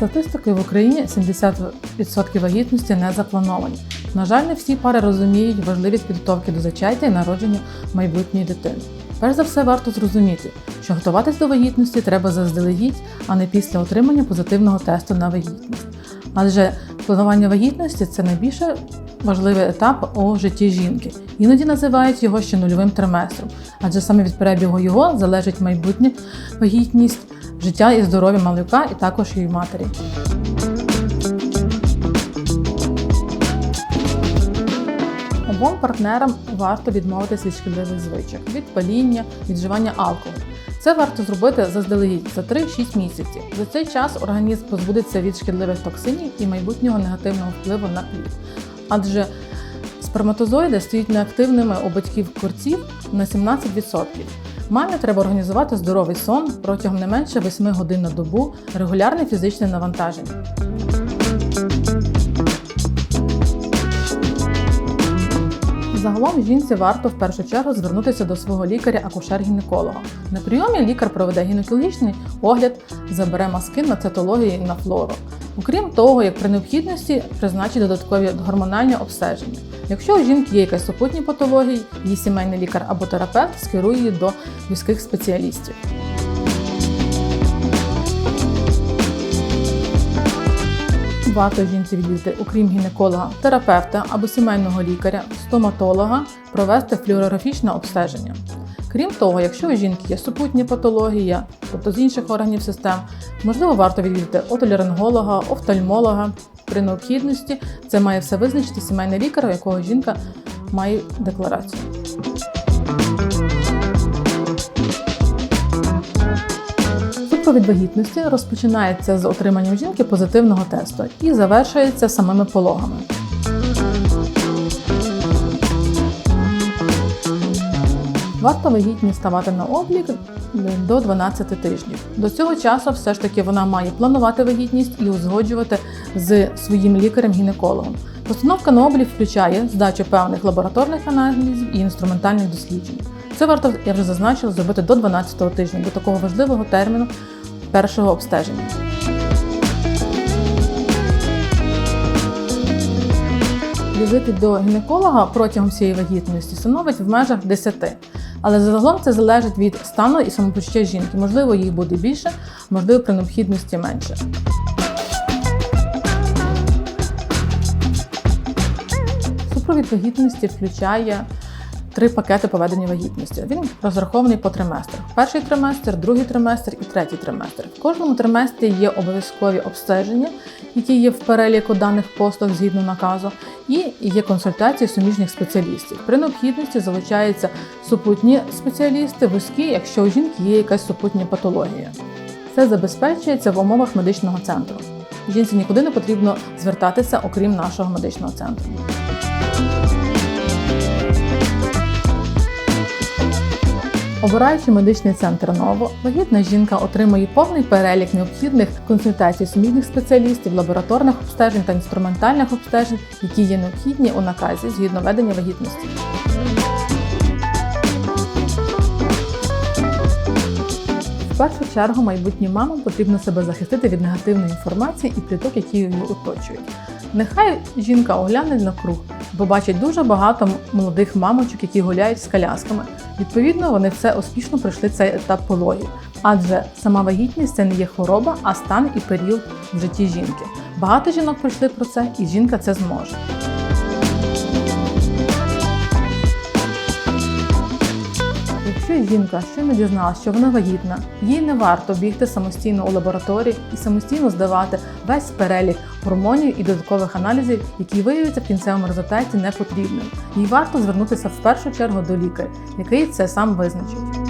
За статистикою в Україні 70% вагітності не заплановані. На жаль, не всі пари розуміють важливість підготовки до зачаття і народження майбутньої дитини. Перш за все, варто зрозуміти, що готуватись до вагітності треба заздалегідь, а не після отримання позитивного тесту на вагітність. Адже планування вагітності це найбільше важливий етап у житті жінки. Іноді називають його ще нульовим триместром, адже саме від перебігу його залежить майбутнє вагітність, життя і здоров'я малюка, і також її матері. Обом партнерам варто відмовитись від шкідливих звичок, від паління, від вживання алкоголю. Це варто зробити заздалегідь за 3-6 місяців. За цей час організм позбудеться від шкідливих токсинів і майбутнього негативного впливу на плід. Адже сперматозоїди стають неактивними у батьків корців на 17%. Мамі треба організувати здоровий сон протягом не менше 8 годин на добу, регулярне фізичне навантаження. Загалом жінці варто в першу чергу звернутися до свого лікаря-акушер-гінеколога. На прийомі лікар проведе гінекологічний огляд, забере маски на цитологію і на флору. Окрім того, як при необхідності призначить додаткові гормональні обстеження. Якщо у жінки є якась супутні патології, її сімейний лікар або терапевт скерує її до вузьких спеціалістів. Варто жінці відвідати, окрім гінеколога, терапевта або сімейного лікаря, стоматолога, провести флюорографічне обстеження. Крім того, якщо у жінки є супутні патології, тобто з інших органів систем, можливо, варто відвідати отолеринголога, офтальмолога. При необхідності це має все визначити сімейний лікар, у якого жінка має декларацію. Супровід вагітності розпочинається з отриманням жінки позитивного тесту і завершується самими пологами. Варто вагітні ставати на облік до 12 тижнів. До цього часу все ж таки вона має планувати вагітність і узгоджувати з своїм лікарем-гінекологом. Постановка на облік включає здачу певних лабораторних аналізів і інструментальних досліджень. Це варто, я вже зазначила, зробити до 12 тижня, до такого важливого терміну першого обстеження. Візити до гінеколога протягом всієї вагітності становить в межах 10. Але загалом це залежить від стану і самопочуття жінки. Можливо, їх буде більше, можливо, при необхідності менше. Супровід вагітності включає три пакети поведення вагітності. Він розрахований по триместрах: перший триместр, другий триместр і третій триместр. В кожному триместрі є обов'язкові обстеження, які є в переліку даних послуг згідно наказу, і є консультації суміжних спеціалістів. При необхідності залучаються супутні спеціалісти, вузькі, якщо у жінки є якась супутня патологія. Це забезпечується в умовах медичного центру. Жінці нікуди не потрібно звертатися, окрім нашого медичного центру. Обираючи медичний центр ново, вагітна жінка отримує повний перелік необхідних консультацій суміжних спеціалістів, лабораторних обстежень та інструментальних обстежень, які є необхідні у наказі згідно ведення вагітності. В першу чергу майбутнім мамам потрібно себе захистити від негативної інформації і пліток, які її оточують. Нехай жінка огляне на круг, бо бачить дуже багато молодих мамочок, які гуляють з колясками. Відповідно, вони все успішно пройшли цей етап пологів, адже сама вагітність це не є хвороба, а стан і період в житті жінки. Багато жінок пройшли про це, і жінка це зможе. Якщо жінка щойно дізналася, що вона вагітна, їй не варто бігти самостійно у лабораторії і самостійно здавати весь перелік гормонів і додаткових аналізів, які виявляться в кінцевому результаті непотрібним. Їй варто звернутися в першу чергу до лікаря, який це сам визначить.